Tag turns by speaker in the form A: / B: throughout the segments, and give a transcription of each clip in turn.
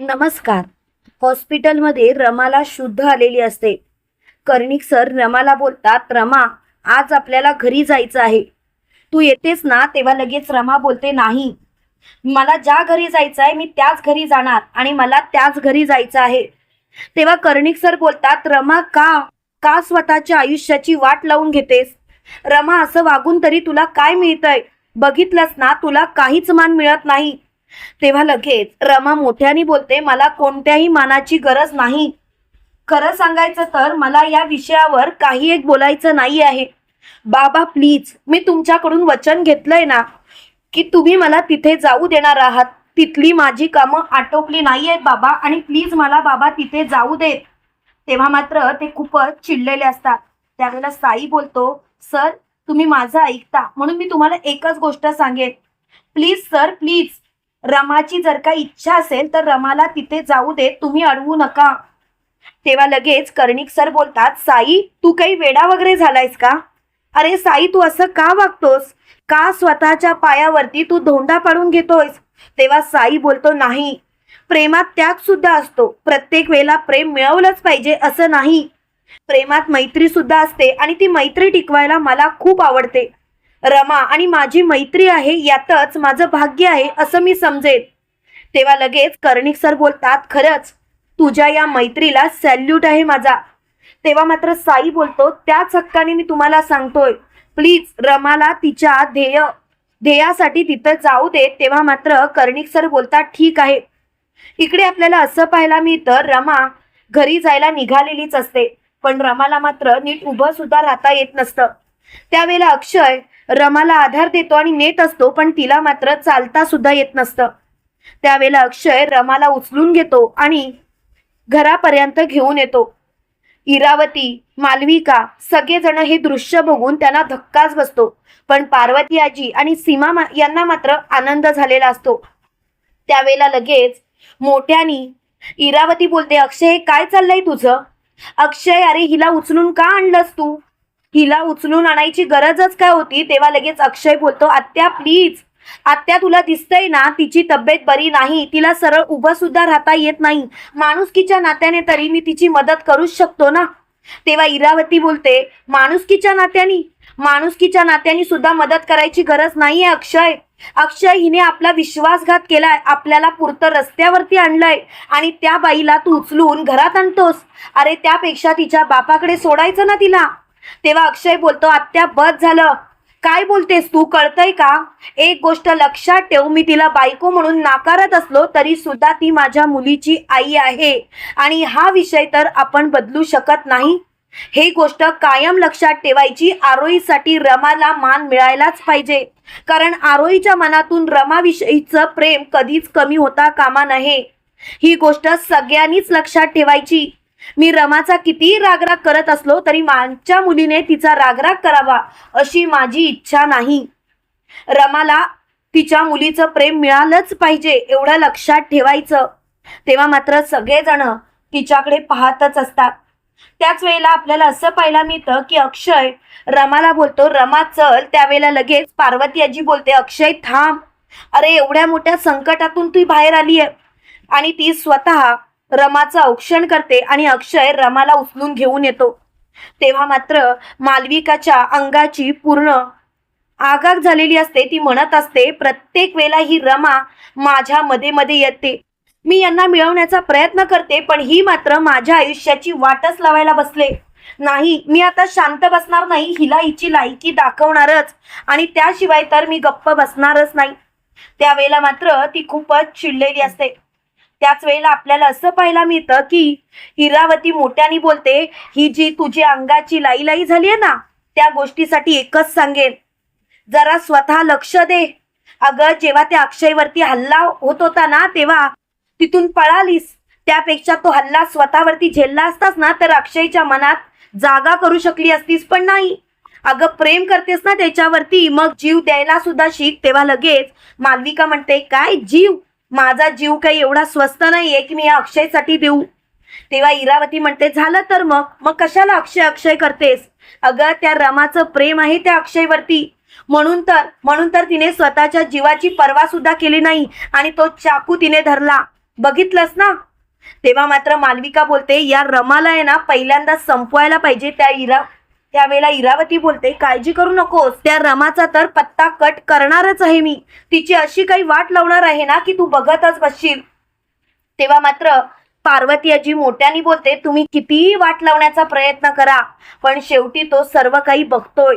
A: नमस्कार. हॉस्पिटलमध्ये रमाला शुद्ध आलेली असते. कर्णिक सर रमाला बोलतात रमा आज आपल्याला घरी जायचं आहे. तू येतेस ना तेव्हा लगेच रमा बोलते नाही. मला ज्या घरी जायचं आहे मी त्याच घरी जाणार आणि मला त्याच घरी जायचं आहे. तेव्हा कर्णिक सर बोलतात रमा का का स्वतःच्या आयुष्याची वाट लावून घेतेस? रमा असं वागून तरी तुला काय मिळतंय? बघितलंस ना तुला काहीच मान मिळत नाही. तेव्हा लगेच रमा मोठ्यानी बोलते मला कोणत्याही मानाची गरज नाही. खरं सांगायचं तर मला या विषयावर काही एक बोलायचं नाही आहे. बाबा प्लीज मी तुमच्याकडून वचन घेतलंय ना की तुम्ही मला तिथे जाऊ देणार आहात. तिथली माझी कामं आटोपली नाही आहेत बाबा आणि प्लीज मला बाबा तिथे जाऊ देत. तेव्हा मात्र ते खूपच चिडलेले असतात. त्यावेळेला साई बोलतो सर तुम्ही माझं ऐकता म्हणून मी तुम्हाला एकच गोष्ट सांगेन. प्लीज सर प्लीज रमाची जर का इच्छा असेल तर रमाला तिथे जाऊ दे तुम्ही अडवू नका. तेव्हा लगेच कर्णिक सर बोलतात साई तू काही वेडा वगैरे झालायस का? अरे साई तू असं का वागतोस? का स्वतःच्या पायावरती तू धोंडा पाडून घेतोयस? तेव्हा साई बोलतो नाही. प्रेमात त्याग सुद्धा असतो. प्रत्येक वेळेला प्रेम मिळवलंच पाहिजे असं नाही. प्रेमात मैत्री सुद्धा असते आणि ती मैत्री टिकवायला मला खूप आवडते. रमा आणि माझी मैत्री आहे यातच माझं भाग्य आहे असं मी समजेन. तेव्हा लगेच कर्णिक सर बोलतात खरंच तुझ्या या मैत्रीला सॅल्यूट आहे माझा. तेव्हा मात्र साई बोलतो त्याच हक्काने मी तुम्हाला सांगतोय. प्लीज रमाला तिच्या ध्येय ध्येयासाठी तिथं जाऊ दे. तेव्हा मात्र कर्णिक सर बोलतात ठीक आहे. इकडे आपल्याला असं पाहायला मिळतं रमा घरी जायला निघालेलीच असते. पण रमाला मात्र नीट उभं सुद्धा राहता येत नसतं. त्यावेळेला अक्षय रमाला आधार देतो आणि नेत असतो पण तिला मात्र चालता सुद्धा येत नसतं. त्यावेळेला अक्षय रमाला उचलून घेतो आणि घरापर्यंत घेऊन येतो. इरावती मालविका सगळेजण हे दृश्य बघून त्यांना धक्काच बसतो. पण पार्वती आजी आणि सीमा मा- यांना मात्र आनंद झालेला असतो. त्यावेळेला लगेच मोठ्यानी इरावती बोलते अक्षय हे काय चाललंय तुझं? अक्षय अरे हिला उचलून का आणलंस तू? हिला उचलून आणायची गरजच काय होती? तेव्हा लगेच अक्षय बोलतो आत्या प्लीज आत्या तुला दिसतंय ना तिची तब्येत बरी नाही. तिला सरळ उभं सुद्धा राहता येत नाही. माणुसकीच्या नात्याने तरी मी तिची मदत करूच शकतो ना? तेव्हा इरावती बोलते माणुसकीच्या नात्याने? माणुसकीच्या नात्याने सुद्धा मदत करायची गरज नाहीये अक्षय. अक्षय हिने आपला विश्वासघात केलाय आपल्याला पुरतं रस्त्यावरती आणलंय आणि त्या बाईला तू उचलून घरात आणतोस. अरे त्यापेक्षा तिच्या बापाकडे सोडायचं ना तिला. तेव्हा अक्षय बोलतो आत्या बस झालं. काय बोलतेस तू? कळतय का? एक गोष्ट लक्षात ठेव मी तिला बायको म्हणून नाकारत असलो तरी सुद्धा ती माझ्या मुलीची आई आहे आणि हा विषय तर आपण बदलू शकत नाही. हे गोष्ट कायम लक्षात ठेवायची आरोईसाठी रमाला मान मिळायलाच पाहिजे. कारण आरोईच्या मनातून रमाविषयीचं प्रेम कधीच कमी होता कामा नये. ही गोष्ट सगळ्यांनीच लक्षात ठेवायची. मी रमाचा कितीही रागराग करत असलो तरी माझ्या मुलीने तिचा रागराग करावा अशी माझी इच्छा नाही. रमाला तिच्या मुलीचं प्रेम मिळालंच पाहिजे एवढं लक्षात ठेवायचं. तेव्हा मात्र सगळेजण तिच्याकडे पाहतच असतात. त्याच वेळेला आपल्याला असं पाहायला मिळतं की अक्षय रमाला बोलतो रमा चल. त्यावेळेला लगेच पार्वती आजी बोलते अक्षय थांब. अरे एवढ्या मोठ्या संकटातून ती बाहेर आली आहे आणि ती स्वतः रमाचं औक्षण करते आणि अक्षय रमाला उचलून घेऊन येतो. तेव्हा मात्र मालविकाच्या अंगाची पूर्ण आगाग झालेली असते ती म्हणत असते प्रत्येक वेळेला ही रमा माझ्या मध्ये मध्ये येते. मी यांना मिळवण्याचा प्रयत्न करते पण ही मात्र माझ्या आयुष्याची वाटच लावायला बसले. नाही मी आता शांत बसणार नाही हिला हिची लायकी दाखवणारच आणि त्याशिवाय तर मी गप्प बसणारच नाही. त्यावेळेला मात्र ती खूपच चिडलेली असते. त्याच वेळेला आपल्याला असं पाहायला मिळतं की हिरावती मोठ्याने बोलते ही जी तुझी अंगाची लाई लाई झाली आहे ना त्या गोष्टीसाठी एकच सांगेन. जरा स्वतः लक्ष दे. अगं जेव्हा त्या अक्षयवरती हल्ला होत होता ना तेव्हा तिथून पळालीस. त्यापेक्षा तो हल्ला स्वतःवरती झेलला असतास ना तर अक्षयच्या मनात जागा करू शकली असतीस पण नाही. अगं प्रेम करतेस ना त्याच्यावरती मग जीव द्यायला सुद्धा शिक. तेव्हा लगेच मालविका म्हणते काय जीव? माझा जीव काही एवढा स्वस्त नाहीये की मी या अक्षयसाठी देऊ. तेव्हा इरावती म्हणते झालं तर मग? मग कशाला अक्षय अक्षय करतेस? अगं त्या रमाचं प्रेम आहे त्या अक्षयवरती. म्हणून तर म्हणून तर तिने स्वतःच्या जीवाची पर्वा सुद्धा केली नाही आणि तो चाकू तिने धरला. बघितलंस ना? तेव्हा मात्र मालविका बोलते या रमाला आहे ना पहिल्यांदा संपवायला पाहिजे त्या इरा त्यावेळेला इरावती बोलते काळजी करू नकोस. त्या रमाचा तर पत्ता कट करणारच आहे मी. तिची अशी काही वाट लावणार आहे ना की तू बघतच बसशील. तेव्हा मात्र पार्वती आजी मोठ्याने बोलते तुम्ही कितीही वाट लावण्याचा प्रयत्न करा पण शेवटी तो सर्व काही बघतोय.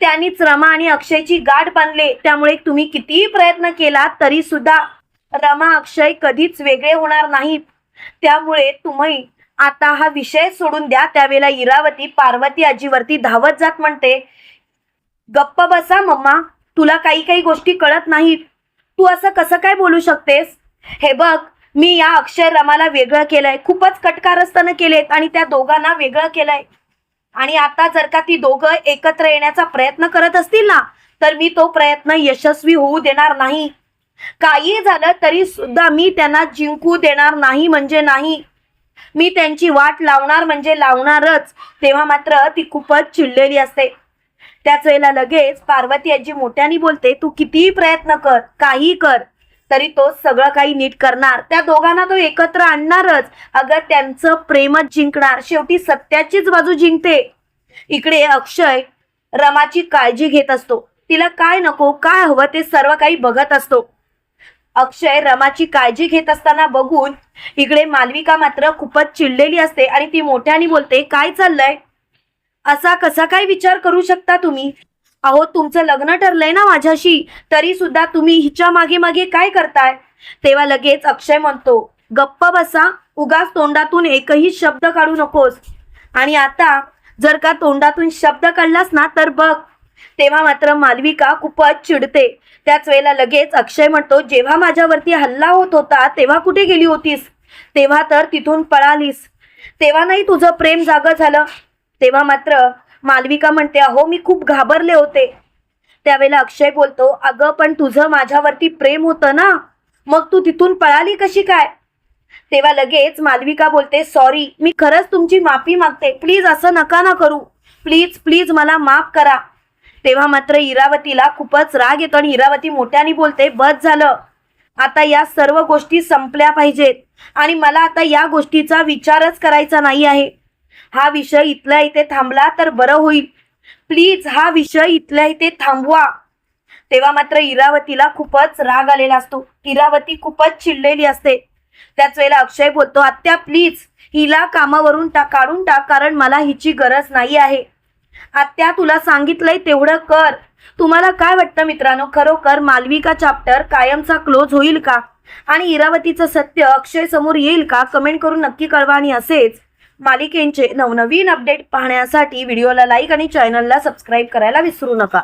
A: त्यांनीच रमा आणि अक्षयची गाठ बांधले. त्यामुळे तुम्ही कितीही प्रयत्न केला तरी सुद्धा रमा अक्षय कधीच वेगळे होणार नाहीत. त्यामुळे तुम्ही आता हा विषय सोडून द्या. त्यावेळेला इरावती पार्वती आजीवरती धावत जात म्हणते. गप्प बसा मम्मा. तुला काही काही गोष्टी कळत नाहीत. तू असं कसं काय बोलू शकतेस? हे बघ मी या अक्षय रमाला वेगळं केलंय. खूपच कटकारस्थानं केलेत आणि त्या दोघांना वेगळं केलंय. आणि आता जर का ती दोघं एकत्र येण्याचा प्रयत्न करत असतील ना तर मी तो प्रयत्न यशस्वी होऊ देणार नाही. काही झालं तरी सुद्धा मी त्यांना जिंकू देणार नाही म्हणजे नाही. मी त्यांची वाट लावणार म्हणजे लावणारच. तेव्हा मात्र ती खूपच चिडलेली असते. त्याच वेळेला लगेच पार्वती आजी मोठ्याने बोलते तू कितीही प्रयत्न कर काही कर तरी तो सगळं काही नीट करणार. त्या दोघांना तो एकत्र आणणारच. अगं त्यांचं प्रेमच जिंकणार. शेवटी सत्याचीच बाजू जिंकते. इकडे अक्षय रमाची काळजी घेत असतो. तिला काय नको काय हवं ते सर्व काही बघत असतो. अक्षय रमाची काळजी घेत असताना बघून इकडे मालविका मात्र खूपच चिडलेली असते आणि ती मोठ्याने बोलते काय चाललंय? असा कसा काय विचार करू शकता तुम्ही? अहो तुमचं लग्न ठरलंय ना माझ्याशी तरी सुद्धा तुम्ही हिच्या मागे मागे काय करताय? तेव्हा लगेच अक्षय म्हणतो गप्प बसा उगाच तोंडातून एकही शब्द काढू नकोस. आणि आता जर का तोंडातून शब्द काढलास ना तर बघ तेव्हा मात्र मालविका खूपच चिडते. त्याच वेळेला लगेच अक्षय म्हणतो जेव्हा माझ्यावरती हल्ला होत होता तेव्हा कुठे गेली होतीस? तेव्हा तर तिथून पळालीस. तेव्हा नाही तुझं प्रेम जागं झालं. तेव्हा मात्र मालविका म्हणते अहो मी खूप घाबरले होते. त्यावेळेला अक्षय बोलतो अगं पण तुझं माझ्यावरती प्रेम होतं ना? मग तू तिथून पळाली कशी काय? तेव्हा लगेच मालविका बोलते सॉरी मी खरंच तुमची माफी मागते. प्लीज असं नका ना करू. प्लीज प्लीज मला माफ करा. तेव्हा मात्र इरावतीला खूपच राग येतो आणि इरावती मोठ्याने बोलते बस झालं. आता या सर्व गोष्टी संपल्या पाहिजेत. आणि मला आता या गोष्टीचा विचारच करायचा नाही आहे. हा विषय इथल्या इथे थांबला तर बरं होईल. प्लीज हा विषय इथल्या इथे थांबवा. तेव्हा मात्र इरावतीला खूपच राग आलेला असतो. इरावती खूपच चिडलेली असते. त्याच वेळेला अक्षय बोलतो आत्या प्लीज हिला कामावरून टा काढून टाक कारण मला हिची गरज नाही आहे. आत्या तुला सांगितलंय तेवढं कर. तुम्हाला काय वाटतं मित्रांनो? खरोखर मालविका चॅप्टर कायमचा क्लोज होईल का? आणि इरावतीचं सत्य अक्षय समोर येईल का? कमेंट करून नक्की कळवा आणि असेच मालिकेंचे नवनवीन अपडेट पाहण्यासाठी व्हिडिओला लाईक आणि चॅनलला सबस्क्राईब करायला विसरू नका.